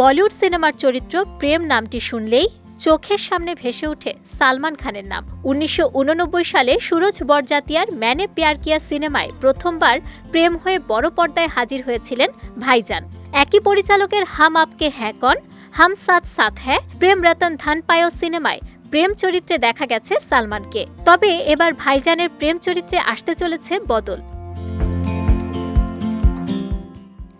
বলিউড সিনেমার চরিত্র প্রেম নামটি শুনলেই চোখের সামনে ভেসে ওঠে সালমান খানের নাম। উনিশশো উননব্বই সালে সুরজ বরজাতিয়ার ম্যানে পেয়ার কিয়া সিনেমায় প্রথমবার প্রেম হয়ে বড় পর্দায় হাজির হয়েছিলেন ভাইজান। একই পরিচালকের হাম আপকে হ্যাঁ কন, হাম সাথ সাথ হ্যাঁ প্রেম রতন ধন পায়ো সিনেমায় প্রেম চরিত্রে দেখা গেছে সালমানকে। তবে এবার ভাইজানের প্রেম চরিত্রে আসতে চলেছে বদল।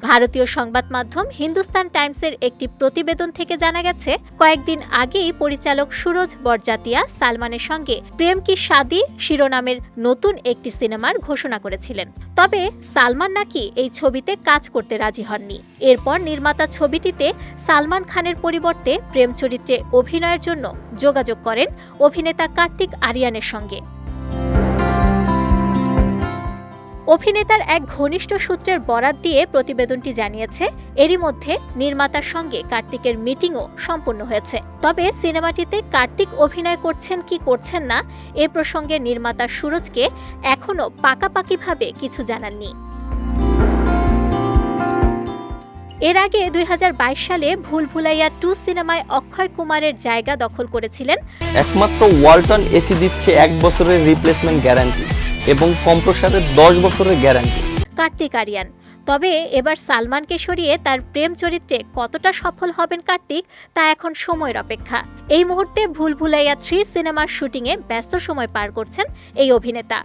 ভারতীয় সংবাদ মাধ্যম হিন্দুস্তান টাইমসের একটি প্রতিবেদন থেকে জানা গেছে, কয়েকদিন আগেই পরিচালক সুরজ বরজাতিয়া সালমানের সঙ্গে প্রেম কি শাদি শিরোনামের নতুন একটি সিনেমার ঘোষণা করেছিলেন। তবে সালমান নাকি এই ছবিতে কাজ করতে রাজি হননি। এরপর নির্মাতা ছবিটিতে সালমান খানের পরিবর্তে প্রেম চরিত্রে অভিনয়ের জন্য যোগাযোগ করেন অভিনেতা কার্তিক আরিয়ানের সঙ্গে। অভিনেতার এক ঘনিষ্ঠ সূত্রের বরাত দিয়ে প্রতিবেদনটি জানিয়েছে, এরই মধ্যে নির্মাতার সঙ্গে কার্তিকের মিটিংও সম্পন্ন হয়েছে। তবে সিনেমাটিতে কার্তিক অভিনয় করছেন কি করছেন না, এ প্রসঙ্গে নির্মাতা সুরজকে এখনও পাকাপাকিভাবে কিছু জানাননি। এর আগে দুই হাজার বাইশ সালে ভুল ভুলাইয়া টু সিনেমায় অক্ষয় কুমারের জায়গা দখল করেছিলেন একমাত্র ওয়ালটন এসি দিচ্ছে এক বছরের রিপ্লেসমেন্ট গ্যারান্টি এবং কম্প্রসারের দশ বছরের গ্যারান্টি। কার্তিক আরিয়ান, তবে এবার সালমানকে সরিয়ে তার প্রেম চরিত্রে কতটা সফল হবেন কার্তিক, তা এখন সময়ের অপেক্ষা। এই মুহূর্তে ভুল ভুলাইয়া থ্রি সিনেমার শুটিংয়ে ব্যস্ত সময় পার করছেন এই অভিনেতা।